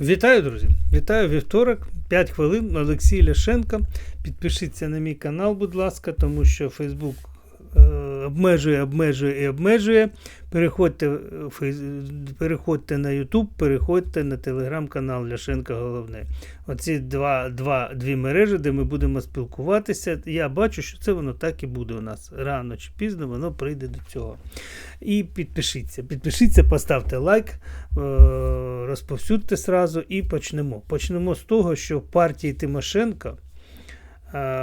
Вітаю, друзі! Вітаю вівторок, 5 хвилин. Олексій Ляшенко. Підпишіться на мій канал, будь ласка, тому що Фейсбук обмежує, обмежує і обмежує. Переходьте, переходьте на YouTube, переходьте на телеграм-канал Ляшенка Головне. Оці два, два, дві мережі, де ми будемо спілкуватися. Я бачу, що це воно так і буде у нас. Рано чи пізно воно прийде до цього. І підпишіться. Підпишіться, поставте лайк, е, розповсюдьте сразу і почнемо. Почнемо з того, що в партії Тимошенко, е,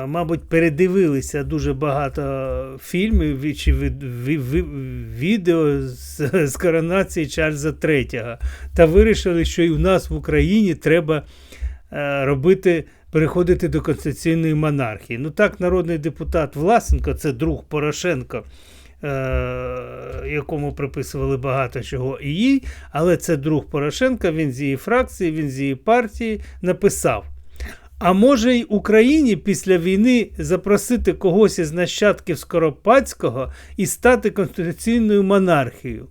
мабуть, передивилися дуже багато фільмів чи від- ві- ві- відео з, з коронації Чарльза III та вирішили, що і в нас в Україні треба е, робити. Переходити до конституційної монархії. Ну так, народний депутат Власенко, це друг Порошенко, е, якому приписували багато чого і їй, але це друг Порошенка, він з її фракції, він з її партії написав. А може й Україні після війни запросити когось із нащадків Скоропадського і стати конституційною монархією.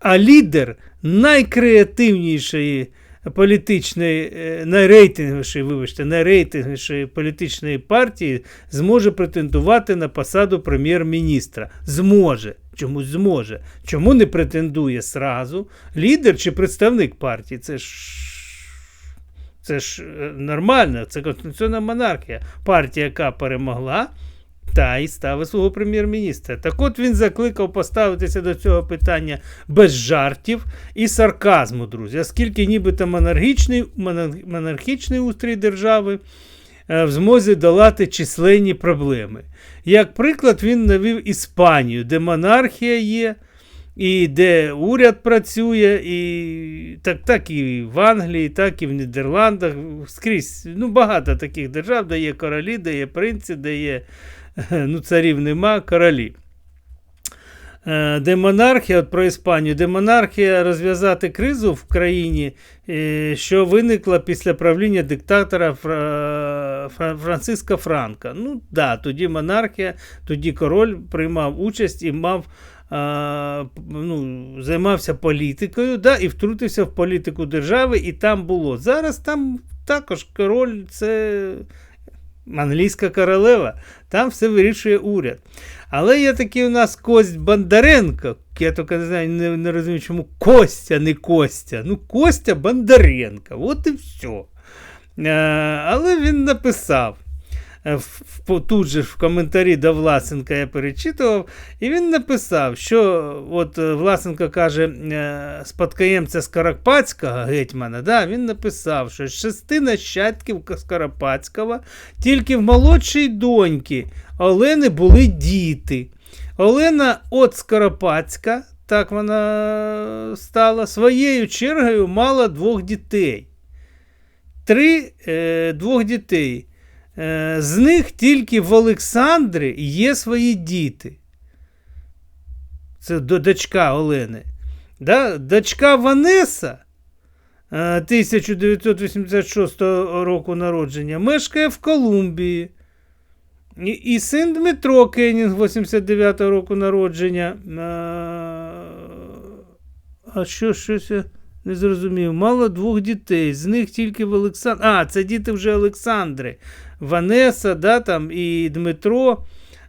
А лідер найкреативнішої політичної, е, найрейтинговішої, вибачте, найрейтинговішої політичної партії зможе претендувати на посаду прем'єр-міністра. Зможе. Чомусь зможе. Чому не претендує сразу лідер чи представник партії? Це ж це ж е, нормально, це конституційна монархія. Партія, яка перемогла, та й ставить свого прем'єр-міністра. Так от він закликав поставитися до цього питання без жартів і сарказму, друзі, оскільки нібито монархічний, монархічний устрій держави е, в змозі долати численні проблеми. Як приклад, він навів Іспанію, де монархія є, і де уряд працює, і так, так і в Англії, так і в Нідерландах. Скрізь ну, багато таких держав, де є королі, де є принці, де є ну, царів нема, королі. Е, Де монархія, от про Іспанію, де монархія розв'язати кризу в країні, е, що виникла після правління диктатора Фра- Фра- Франциска Франка. Ну да, тоді монархія, тоді король приймав участь і мав. А, Ну, займався політикою да, і втрутився в політику держави, і там було. Зараз там також король це англійська королева, там все вирішує уряд. Але є такий у нас Кость Бондаренко, я тільки не знаю, не, не розумію, чому Костя, не Костя. Ну, Костя Бондаренко, от і все. Е, але він написав. Е, Тут же в коментарі до Власенка я перечитував, і він написав, що от е, Власенко каже, е, спадкоємця Скоропадського гетьмана, да, він написав, що з шести нащадків Скоропадського тільки в молодшій доньки Олени були діти. Олена от Скоропадська, так вона стала, своєю чергою мала двох дітей. Три е, двох дітей. Е, з них тільки в Олександрі є свої діти. Це дочка Олени. Да? Дочка Ванеса е, 1986 року народження мешкає в Колумбії. І, і син Дмитро Кенінг 89 року народження. А, а що, щось не зрозумів. Мало двох дітей. З них тільки в Олександрі. А, це діти вже Олександри. Ванеса, да, там, і Дмитро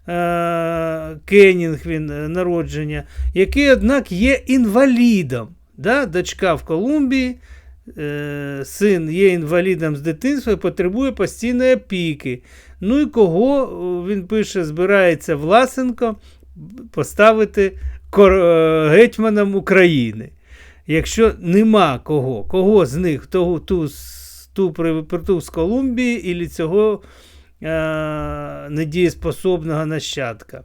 е, Кенінг він е, народження, який, однак, є інвалідом. Да? Дочка в Колумбії, е, син є інвалідом з дитинства і потребує постійної опіки. Ну і кого, він пише, збирається Власенко поставити е, гетьманом України. Якщо нема кого, кого з них, того, ту, з- ту з Колумбії і цього е, недієспособного нащадка.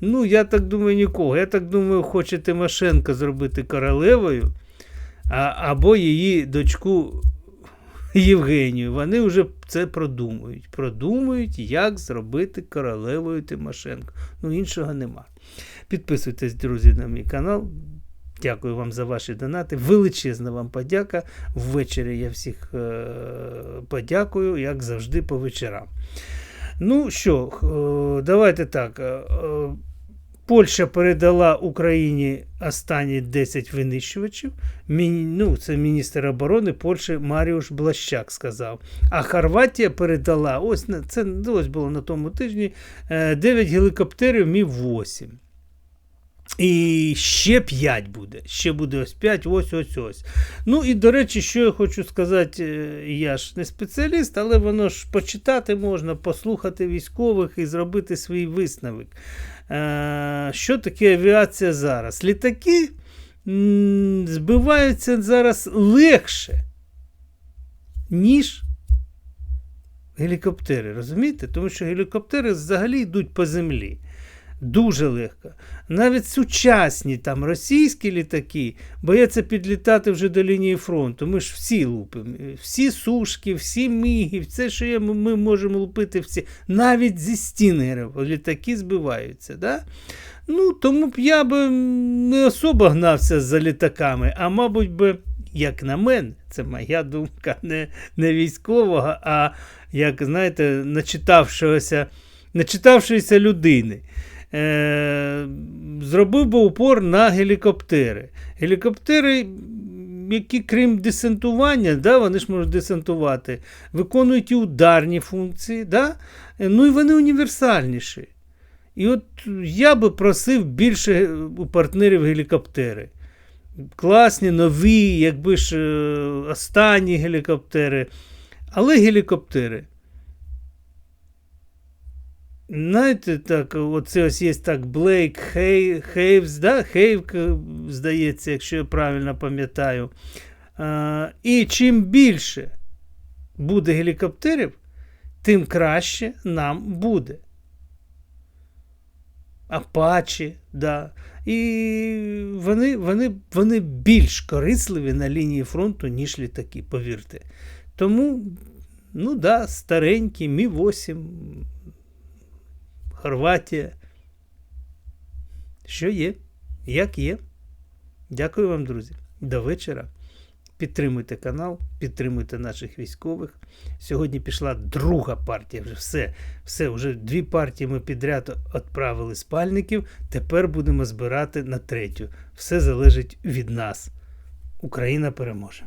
Ну, я так думаю, нікого. Я так думаю, хоче Тимошенко зробити королевою, а, або її дочку Євгенію. Вони вже це продумують. Продумують, як зробити королевою Тимошенко. Ну, іншого нема. Підписуйтесь, друзі, на мій канал. Дякую вам за ваші донати. Величезна вам подяка. Ввечері я всіх е, подякую, як завжди, по вечорам. Ну що, е, давайте так. е, Польща передала Україні останні 10 винищувачів. Міні, ну, це міністр оборони Польщі Маріуш Блащак сказав. А Хорватія передала, ось це ось було на тому тижні, 9 гелікоптерів Мі-8. І ще 5 буде. Ще буде ось 5, ось ось ось. Ну і до речі, що я хочу сказати, е, я ж не спеціаліст, але воно ж почитати можна, послухати військових і зробити свій висновок. Е, Що таке авіація зараз? Літаки збиваються зараз легше, ніж гелікоптери. Розумієте? Тому що гелікоптери взагалі йдуть по землі. Дуже легко. Навіть сучасні там російські літаки бояться підлітати вже до лінії фронту. Ми ж всі лупимо. Всі сушки, всі міги, все, що є, ми можемо лупити всі. Навіть зі стінгерів літаки збиваються. Да? Ну, тому б я би не особо гнався за літаками, а мабуть би, як на мене, це моя думка, не, не військового, а як, знаєте, начитавшогося, начитавшоїся людини. Е, зробив би упор на гелікоптери. Гелікоптери, які крім десантування, да, вони ж можуть десантувати, виконують і ударні функції, да? ну і вони універсальніші. І от я би просив більше у партнерів гелікоптери. Класні, нові, якби ж е, останні гелікоптери. Але гелікоптери. Знаєте, так, оце ось є так Блейк Хей, Хейвс, да? Хейв, здається, якщо я правильно пам'ятаю. А, і чим більше буде гелікоптерів, тим краще нам буде. Апачі, да. І вони, вони, вони більш корисливі на лінії фронту, ніж літаки, повірте. Тому, ну да, старенькі, Мі-8. Хорватія. Що є? Як є? Дякую вам, друзі. До вечора. Підтримуйте канал, підтримуйте наших військових. Сьогодні пішла друга партія. Вже все, все, вже дві партії ми підряд відправили спальників. Тепер будемо збирати на третю. Все залежить від нас. Україна переможе.